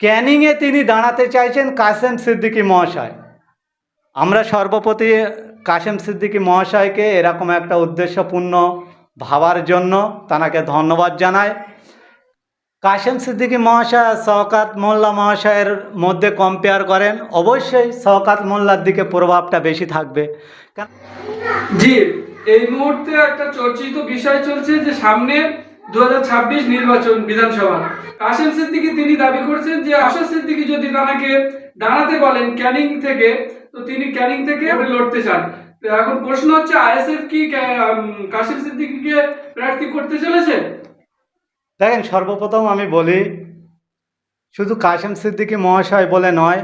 ক্যানিংয়ে তিনি দাঁড়াতে চাইছেন কাসেম সিদ্দিকী মহাশয়। আমরা সর্বপ্রতি কাসেম সিদ্দিকী মহাশয়কে এরকম একটা উদ্দেশ্যপূর্ণ ভাবার জন্য তাকে ধন্যবাদ জানাই। কাসেম সিদ্দিকী মহাশয় শওকাত মোল্লা মহাশয়ের মধ্যে কম্পেয়ার করেন, অবশ্যই শওকাত মোল্লার দিকে প্রভাবটা বেশি থাকবে। জি, এই মুহূর্তে একটা চর্চিত বিষয় চলছে যে সামনে দু হাজার ছাব্বিশ নির্বাচন বিধানসভা। কাশেম সিদ্দিকি তিনি দাবি করেছেন যে আশা সিদ্দিকি যদি তাকে দাঁড়াতে বলেন ক্যানিং থেকে, তো তিনি ক্যানিং থেকে লড়তে চান। এখন প্রশ্ন হচ্ছে, আইএসএফ কি কাশেম সিদ্দিকিকে প্রার্থী করতে চলেছে? দেখেন, সর্বপ্রথম আমি বলি, শুধু কাশেম সিদ্দিকী মহাশয় বলে নয়,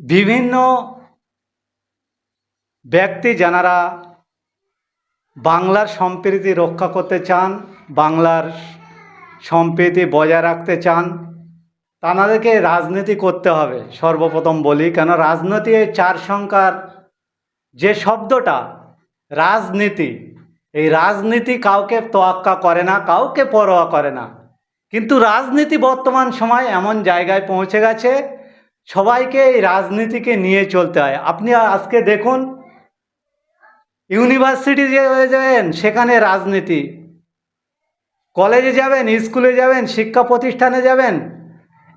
বিভিন্ন ব্যক্তি যারা বাংলার সম্প্রীতি রক্ষা করতে চান, বাংলার সম্প্রীতি বজায় রাখতে চান তাদেরকে রাজনীতি করতে হবে, সর্বপ্রথম বলি। কেন? রাজনীতি এই চার সংখ্যার যে শব্দটা, রাজনীতি, এই রাজনীতি কাউকে তোয়াক্কা করে না, কাউকে পরোয়া করে না। কিন্তু রাজনীতি বর্তমান সময় এমন জায়গায় পৌঁছে গেছে, সবাইকে এই রাজনীতিকে নিয়ে চলতে হয়। আপনি আজকে দেখুন ইউনিভার্সিটি হয়ে যাবেন, সেখানে রাজনীতি। কলেজে যাবেন, স্কুলে যাবেন, শিক্ষা প্রতিষ্ঠানে যাবেন,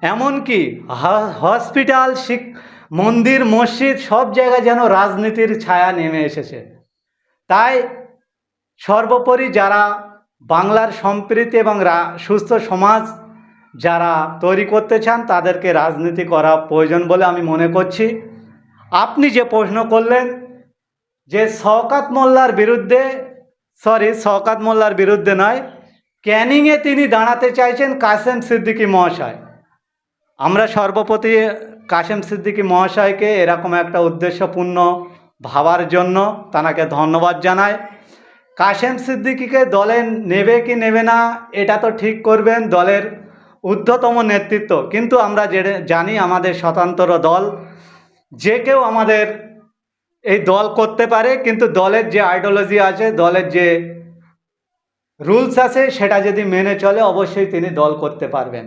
এমনকি হসপিটাল, শিক, মন্দির, মসজিদ, সব জায়গায় যেন রাজনীতির ছায়া নেমে এসেছে। তাই সর্বোপরি যারা বাংলার সম্প্রীতি এবং সুস্থ সমাজ যারা তৈরি করতে চান, তাদেরকে রাজনীতি করা প্রয়োজন বলে আমি মনে করছি। আপনি যে প্রশ্ন করলেন যে শওকাত মোল্লার বিরুদ্ধে সরি শওকাত মোল্লার বিরুদ্ধে নয় ক্যানিংয়ে তিনি দাঁড়াতে চাইছেন কাসেম সিদ্দিকী মহাশয়। আমরা সর্বপ্রতি কাসেম সিদ্দিকী মহাশয়কে এরকম একটা উদ্দেশ্যপূর্ণ ভাবার জন্য তাকে ধন্যবাদ জানাই। কাসেম সিদ্দিকীকে দলে নেবে কি নেবে না, এটা তো ঠিক করবেন দলের ঊর্ধ্বতম নেতৃত্ব। কিন্তু আমরা জানি আমাদের স্বতন্ত্র দল, যে কেউ আমাদের এই দল করতে পারে, কিন্তু দলের যে আইডিওলজি আছে, দলের যে রুলস আছে, সেটা যদি মেনে চলে, অবশ্যই তিনি দল করতে পারবেন।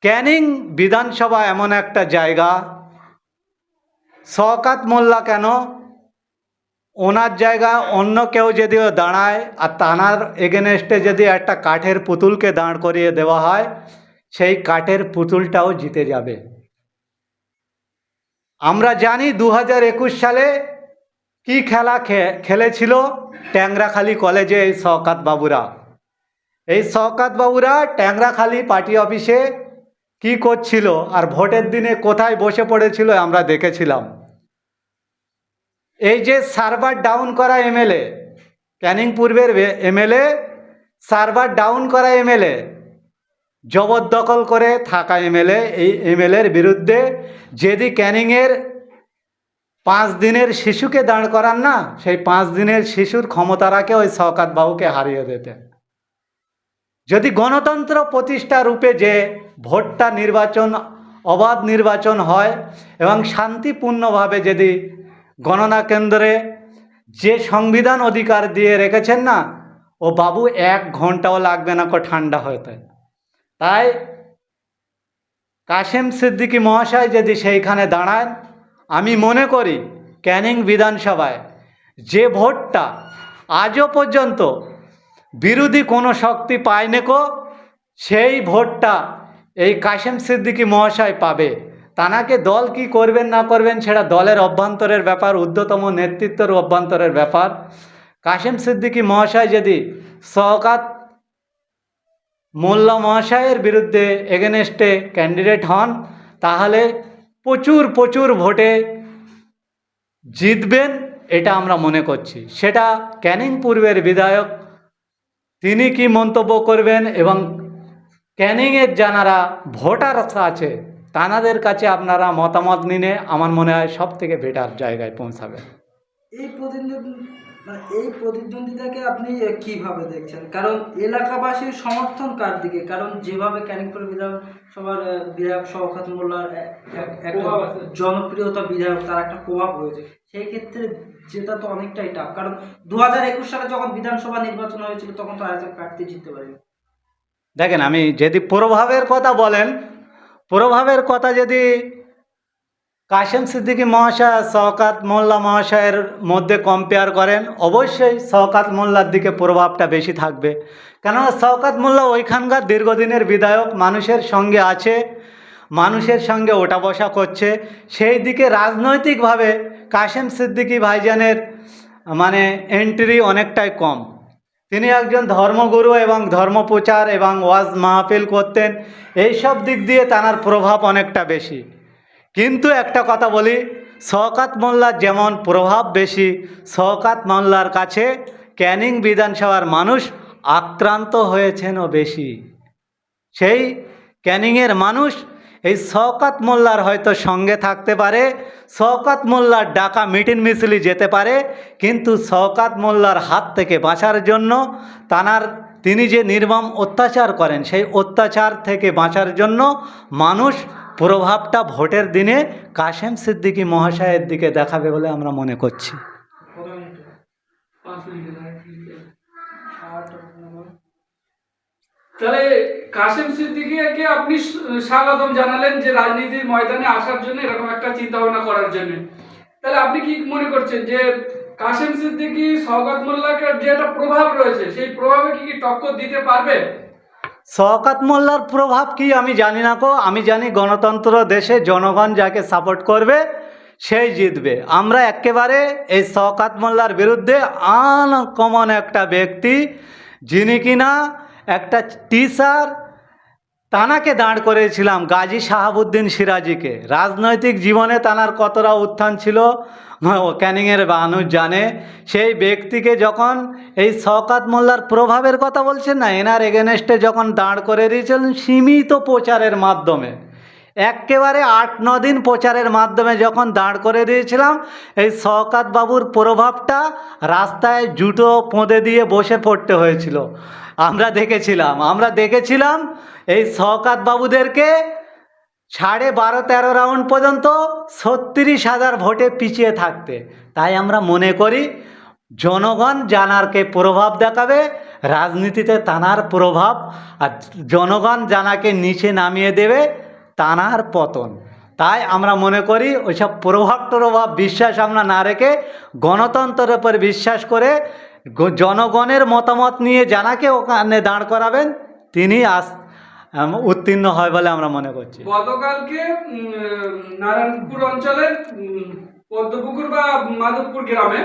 ক্যানিং বিধানসভা এমন একটা জায়গা। শওকাত মোল্লা কেন? ওনার জায়গায় অন্য কেউ যদি দাঁড়ায়, আর তানার এগেনস্টে যদি একটা কাঠের পুতুলকে দাঁড় করিয়ে দেওয়া হয়, সেই কাঠের পুতুলটাও জিতে যাবে। আমরা জানি দু হাজার একুশ সালে কি খেলা খেলেছিল ট্যাংরাখালি কলেজে এই শওকাত বাবুরা। এই শওকাত বাবুরা ট্যাংরাখালি পার্টি অফিসে কি করছিল আর ভোটের দিনে কোথায় বসে পড়েছিল আমরা দেখেছিলাম। এই যে সার্ভার ডাউন করা এমএলএ ক্যানিং পূর্বের এমএলএ সার্ভার ডাউন করা এমএলএ জবরদখল করে থাকা এমএলএ, এই এমএলএর বিরুদ্ধে যদি ক্যানিংয়ের পাঁচ দিনের শিশুকে দাঁড় করান না, সেই পাঁচ দিনের শিশুর ক্ষমতা রাখে ওই শওকাত বাবুকে হারিয়ে দিতেন যদি গণতন্ত্র প্রতিষ্ঠা রূপে যে ভোটটা নির্বাচন, অবাধ নির্বাচন হয় এবং শান্তিপূর্ণভাবে যদি গণনা কেন্দ্রে যে সংবিধান অধিকার দিয়ে রেখেছেন না, ও বাবু এক ঘন্টাও লাগবে না কো ঠান্ডা হতে তাই কাশেম সিদ্দিকী মহাশয় যদি সেইখানে দাঁড়ান, আমি মনে করি ক্যানিং বিধানসভায় যে ভোটটা আজও পর্যন্ত বিরোধী কোনো শক্তি পায়নি কো, সেই ভোটটা এই কাশেম সিদ্দিকী মহাশয় পাবে। তানাকে দল কি করবেন না করবেন সেটা দলের অভ্যন্তরের ব্যাপার, ঊর্ধ্বতম নেতৃত্বের অভ্যন্তরের ব্যাপার। কাশেম সিদ্দিকী মহাশয় যদি শওকাত মোল্লা মহাশয়ের বিরুদ্ধে এগেনেস্টে ক্যান্ডিডেট হন, তাহলে প্রচুর প্রচুর ভোটে জিতবেন এটা আমরা মনে করছি। সেটা ক্যানিং পূর্বের বিধায়ক, তিনি কি মন্তব্য করবেন এবং ক্যানিংয়ের যারা ভোটার আছে, তানাদের কাছে আপনারা মতামত নিনে আমার মনে হয় সব থেকে বেটার জায়গায় পৌঁছাবেন এই প্রতিদ্বন্দ্বী মানে এই প্রতিদ্বন্দ্বিতাকে আপনি কীভাবে দেখছেন? কারণ এলাকাবাসীর সমর্থন কার দিকে? কারণ যেভাবে ক্যানিংপুর বিধানসভার বিধায়ক শওকত মোল্লার এক- এক- একটা জনপ্রিয়তা বিধায়ক তার একটা প্রভাব রয়েছে। সেই ক্ষেত্রে যেটা তো অনেকটাই টাফ কারণ দু হাজার একুশ সালে যখন বিধানসভা নির্বাচন হয়েছিল তখন তো আইএসএফ প্রার্থী জিততে পারেনি। দেখেন আমি যদি প্রভাবের কথা বলেন প্রভাবের কথা যদি কাশেম সিদ্দিকি মহাশয়, শওকাত মোল্লা মহাশয়ের মধ্যে কম্পেয়ার করেন, অবশ্যই শওকাত মোল্লার দিকে প্রভাবটা বেশি থাকবে। কেননা শওকাত মোল্লা ওইখানকার দীর্ঘদিনের বিধায়ক, মানুষের সঙ্গে আছে, মানুষের সঙ্গে ওঠা বসা করছে। সেই দিকে রাজনৈতিকভাবে কাশেম সিদ্দিকি ভাইজানের মানে এন্ট্রি অনেকটাই কম। তিনি একজন ধর্মগুরু এবং ধর্মপ্রচার এবং ওয়াজ মাহফিল করতেন। এইসব দিক দিয়ে তার প্রভাব অনেকটা বেশি। কিন্তু একটা কথা বলি, শওকাত মোল্লার যেমন প্রভাব বেশি, শওকাত মোল্লার কাছে ক্যানিং বিধানসভার মানুষ আক্রান্ত হয়েছেনও বেশি। সেই ক্যানিংয়ের মানুষ এই শওকাত মোল্লার হয়তো সঙ্গে থাকতে পারে, শওকাত মোল্লার ডাকা মিটিং মিছিলি যেতে পারে, কিন্তু শওকাত মোল্লার হাত থেকে বাঁচার জন্য তানার, তিনি যে নির্মম অত্যাচার করেন, সেই অত্যাচার থেকে বাঁচার জন্য মানুষ প্রভাবটা ভোটের দিনে কাশেম সিদ্দিকী মহাশয়ের দিকে দেখাবে বলে আমরা মনে করছি। তাহলে কাশেম সিদ্দিকীকে আপনি স্বাগতম জানালেন যে রাজনীতির ময়দানে আসার জন্য এরকম একটা চিন্তা ভাবনা করার জন্য তাহলে আপনি কি মনে করছেন যে কাশেম সিদ্দিকী সৌগত মোল্লাকে যে একটা প্রভাব রয়েছে, সেই প্রভাবে কি কি টক্কর দিতে পারবে শওকাত মোল্লার প্রভাব কি আমি জানি না কো আমি জানি গণতন্ত্র দেশে জনগণ যাকে সাপোর্ট করবে, সেই জিতবে। আমরা একেবারে এই শওকাত মোল্লার বিরুদ্ধে আনকমন একটা ব্যক্তি, যিনি কিনা একটা টিচার তানাকে দাঁড় করেছিলাম গাজী শাহাবুদ্দিন সিরাজিকে। রাজনৈতিক জীবনে তানার কতটা উত্থান ছিল ক্যানিংয়ের মানুষ জানে। সেই ব্যক্তিকে যখন এই শওকাত মোল্লার প্রভাবের কথা বলছেন না, এনার এগেনস্টে যখন দাঁড় করে দিয়েছিলেন সীমিত প্রচারের মাধ্যমে। একেবারে আট, ন দিন প্রচারের মাধ্যমে যখন দাঁড় করে দিয়েছিলাম, এই শওকাত বাবুর প্রভাবটা রাস্তায় জুটো পোঁদে দিয়ে বসে পড়তে হয়েছিল। আমরা দেখেছিলাম আমরা দেখেছিলাম এই শওকাত বাবুদেরকে সাড়ে বারো, তেরো রাউন্ড পর্যন্ত ছত্রিশ হাজার ভোটে পিছিয়ে থাকতে। তাই আমরা মনে করি, জনগণ জানারকে প্রভাব দেখাবে, রাজনীতিতে তানার প্রভাব, আর জনগণ জানাকে নিচে নামিয়ে দেবে তানার পতন। তাই আমরা মনে করি, ওইসব প্রভাব প্রভাব বিশ্বাস আমরা না রেখে গণতন্ত্রের উপর বিশ্বাস করে জনগণের মতামত নিয়ে জানাকে ওখানে দাঁড় করাবেন তিনি আস উত্তীর্ণ হয় বলে আমরা মনে করছি। গতকালকে নারায়ণপুর অঞ্চলের পদ্মপুকুর বা মাধবপুর গ্রামে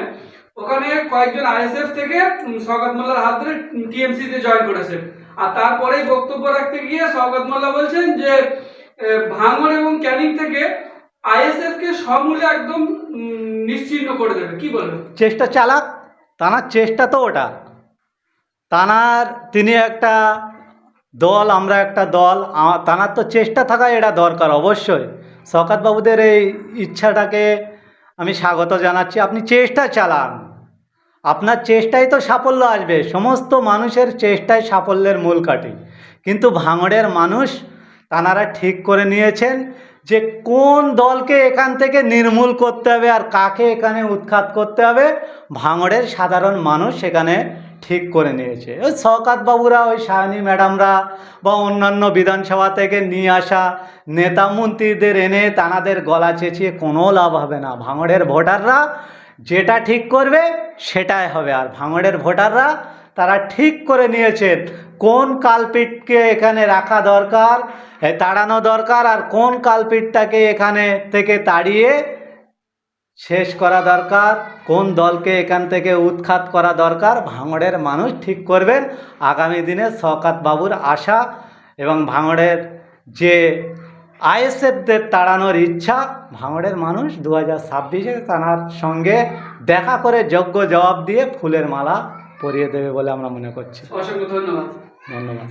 ওখানে কয়েকজন আইএসএফ থেকে শওকত মোল্লার হাত ধরে টিএমসি তে জয়েন করেছে। আর তারপরেই বক্তব্য রাখতে গিয়ে শওকত মোল্লা বলছেন যে ভাঙড় এবং ক্যানিং থেকে আইএসএফ কে সমূলে একদম উম, নিশ্চিহ্ন করে দেবে। কি বলবেন? চেষ্টা চালাক তানার চেষ্টা তো ওটা। তানার, তিনি একটা দল, আমরা একটা দল তানার তো চেষ্টা থাকা এটা দরকার অবশ্যই। বাবুদের এই ইচ্ছাটাকে আমি স্বাগত জানাচ্ছি। আপনি চেষ্টা চালান। আপনার চেষ্টায় তো সাফল্য আসবে। সমস্ত মানুষের চেষ্টায় সাফল্যের মূল কাঠি। কিন্তু ভাঙড়ের মানুষ তানারা ঠিক করে নিয়েছেন। যে কোন দলকে এখান থেকে নির্মূল করতে হবে আর কাকে এখানে উৎখাত করতে হবে, ভাঙড়ের সাধারণ মানুষ সেখানে ঠিক করে নিয়েছে। ওই বাবুরা, ওই সায়নী ম্যাডামরা বা অন্যান্য বিধানসভা থেকে নিয়ে আসা নেতা মন্ত্রীদের এনে তানাদের গলা চেঁচিয়ে কোনো লাভ হবে না। ভাঙড়ের ভোটাররা যেটা ঠিক করবে সেটাই হবে। আর ভাঙড়ের ভোটাররা তারা ঠিক করে নিয়েছেন কোন কালপিটকে এখানে রাখা দরকার তাড়ানো দরকার, আর কোন কালপিটটাকে এখানে থেকে তাড়িয়ে শেষ করা দরকার, কোন দলকে এখান থেকে উৎখাত করা দরকার, ভাঙড়ের মানুষ ঠিক করবেন। আগামী দিনে শওকাত বাবুর আশা এবং ভাঙড়ের যে আইএসএফদের তাড়ানোর ইচ্ছা, ভাঙড়ের মানুষ দু হাজার ছাব্বিশে তার সঙ্গে দেখা করে যোগ্য জবাব দিয়ে ফুলের মালা পরিয়ে দেবে বলে আমরা মনে করছি। অসংখ্য ধন্যবাদ। ধন্যবাদ